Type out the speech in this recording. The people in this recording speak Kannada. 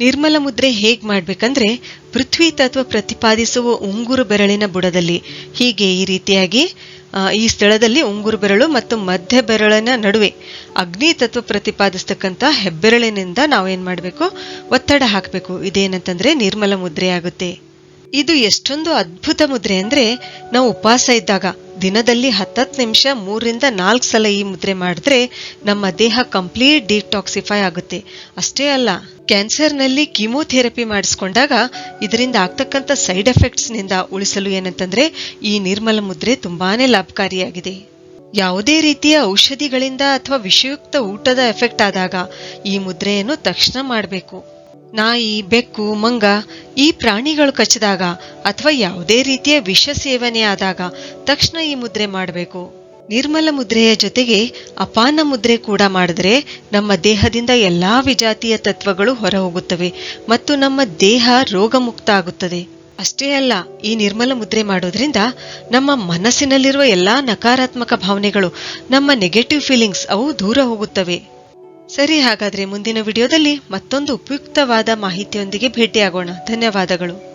ನಿರ್ಮಲ ಮುದ್ರೆ ಹೇಗ್ ಮಾಡ್ಬೇಕಂದ್ರೆ ಪೃಥ್ವಿ ತತ್ವ ಪ್ರತಿಪಾದಿಸುವ ಉಂಗುರು ಬೆರಳಿನ ಬುಡದಲ್ಲಿ. ಹೀಗೆ ಈ ರೀತಿಯಾಗಿ ಈ ಸ್ಥಳದಲ್ಲಿ ಉಂಗುರು ಬೆರಳು ಮತ್ತು ಮಧ್ಯ ಬೆರಳಿನ ನಡುವೆ ಅಗ್ನಿ ತತ್ವ ಪ್ರತಿಪಾದಿಸ್ತಕ್ಕಂಥ ಹೆಬ್ಬೆರಳಿನಿಂದ ನಾವೇನ್ ಮಾಡಬೇಕು? ಒತ್ತಡ ಹಾಕಬೇಕು. ಇದೇನಂತಂದ್ರೆ ನಿರ್ಮಲ ಮುದ್ರೆ ಆಗುತ್ತೆ. ಇದು ಎಷ್ಟೊಂದು ಅದ್ಭುತ ಮುದ್ರೆ ಅಂದ್ರೆ, ನಾವು ಉಪವಾಸ ಇದ್ದಾಗ ದಿನದಲ್ಲಿ ಹತ್ತತ್ತು ನಿಮಿಷ ಮೂರರಿಂದ ನಾಲ್ಕು ಸಲ ಈ ಮುದ್ರೆ ಮಾಡಿದ್ರೆ ನಮ್ಮ ದೇಹ ಕಂಪ್ಲೀಟ್ ಡಿಟಾಕ್ಸಿಫೈ ಆಗುತ್ತೆ. ಅಷ್ಟೇ ಅಲ್ಲ ಕ್ಯಾನ್ಸರ್ನಲ್ಲಿ ಕೀಮೋಥೆರಪಿ ಮಾಡಿಸ್ಕೊಂಡಾಗ ಇದರಿಂದ ಆಗ್ತಕ್ಕಂಥ ಸೈಡ್ ಎಫೆಕ್ಟ್ಸ್ನಿಂದ ಉಳಿಸಲು ಏನಂತಂದ್ರೆ ಈ ನಿರ್ಮಲ ಮುದ್ರೆ ತುಂಬಾನೇ ಲಾಭಕಾರಿಯಾಗಿದೆ. ಯಾವುದೇ ರೀತಿಯ ಔಷಧಿಗಳಿಂದ ಅಥವಾ ವಿಷಯುಕ್ತ ಊಟದ ಎಫೆಕ್ಟ್ ಆದಾಗ ಈ ಮುದ್ರೆಯನ್ನು ತಕ್ಷಣ ಮಾಡಬೇಕು. ನಾಯಿ, ಬೆಕ್ಕು, ಮಂಗ ಈ ಪ್ರಾಣಿಗಳು ಕಚ್ಚಿದಾಗ ಅಥವಾ ಯಾವುದೇ ರೀತಿಯ ವಿಷ ಸೇವನೆ ಆದಾಗ ತಕ್ಷಣ ಈ ಮುದ್ರೆ ಮಾಡಬೇಕು. ನಿರ್ಮಲ ಮುದ್ರೆಯ ಜೊತೆಗೆ ಅಪಾನ ಮುದ್ರೆ ಕೂಡ ಮಾಡಿದ್ರೆ ನಮ್ಮ ದೇಹದಿಂದ ಎಲ್ಲಾ ವಿಜಾತಿಯ ತತ್ವಗಳು ಹೊರ ಹೋಗುತ್ತವೆ ಮತ್ತು ನಮ್ಮ ದೇಹ ರೋಗಮುಕ್ತ ಆಗುತ್ತದೆ ಅಷ್ಟೇ ಅಲ್ಲ, ಈ ನಿರ್ಮಲ ಮುದ್ರೆ ಮಾಡೋದ್ರಿಂದ ನಮ್ಮ ಮನಸ್ಸಿನಲ್ಲಿರುವ ಎಲ್ಲಾ ನಕಾರಾತ್ಮಕ ಭಾವನೆಗಳು, ನಮ್ಮ ನೆಗೆಟಿವ್ ಫೀಲಿಂಗ್ಸ್ ಅವು ದೂರ ಹೋಗುತ್ತವೆ. ಸರಿ, ಹಾಗಾದ್ರೆ ಮುಂದಿನ ವಿಡಿಯೋದಲ್ಲಿ ಮತ್ತೊಂದು ಉಪಯುಕ್ತವಾದ ಮಾಹಿತಿಯೊಂದಿಗೆ ಭೇಟಿಯಾಗೋಣ. ಧನ್ಯವಾದಗಳು.